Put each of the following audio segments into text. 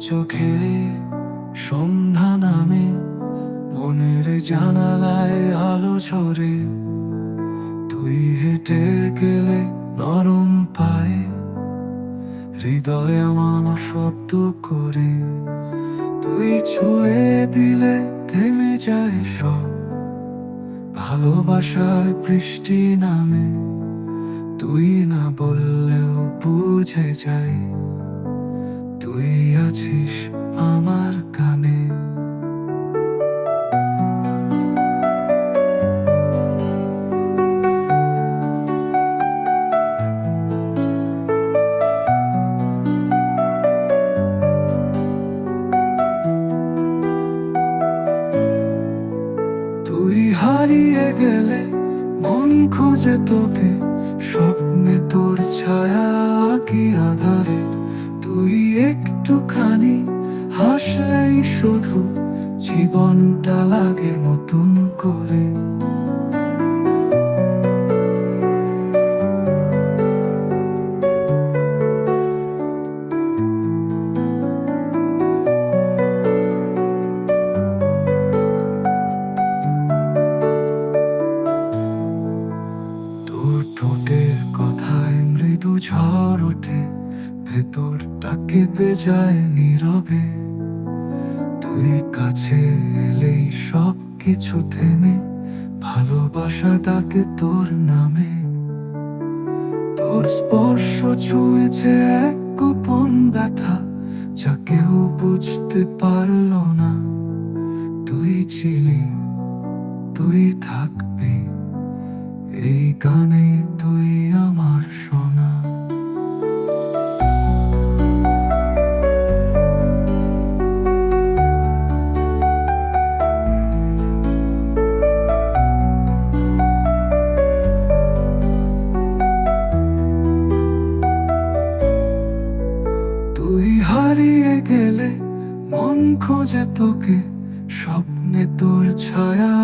চোখে সন্ধ্যা নামে, মনের জানালায় আলো ছড়ে তুই হেঁটে গেলে নরম পায়ে হৃদয় আমার শব্দ করে। তুই ছুঁয়ে দিলে থেমে যায় সব, ভালোবাসার বৃষ্টি নামে। তুই না বললেও বুঝে যায়। আছিস আমার কানে। তুই হারিয়ে গেলে মন খোঁজে তোকে স্বপ্নে তোর ছায়া কি আধারে? তুই একটুখানি হাসলেই শুধু জীবনটা লাগে নতুন করে। কথায় ঝড় ওঠে। ভেতরটা কেঁপে যায় নীরবে। তুই কাছে এলেই সব কিছু থেমে ভালোবাসা ডাকে তোর নামে। তোর স্পর্শ ছুঁয়েছে এক গোপন ব্যথা, যা কেউ বুঝতে পারল না। তুই ছিলি, তুই থাকবি, এই গানে তুই আমার সোনা। গেলে মন খোঁজে তোকে, স্বপ্নে তোর ছায়া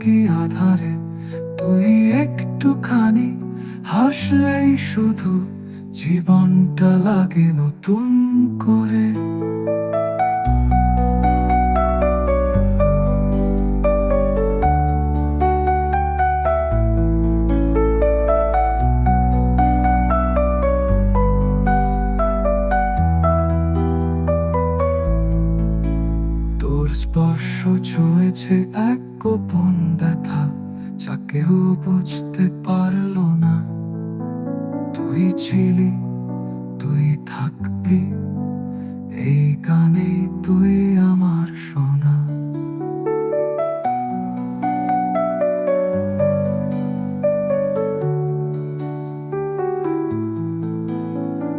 কি আধারে? তুই একটুখানি হাসলেই শুধু জীবনটা লাগে নতুন করে। স্পর্শ ছুঁয়েছে এক গোপন ব্যথা, যা কেউ বুঝতে পারল না। তুই ছিলি, তুই থাকবি, এই গানে তুই আমার সোনা।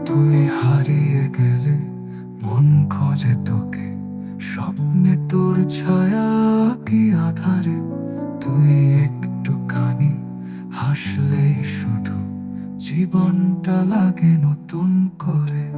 তুই হারিয়ে গেলে মন খোঁজে তোকে। স্বপ্নে তোর ছায়া কি আধারে? তুই একটু কানি হাসলে শুধু জীবনটা লাগে নতুন করে।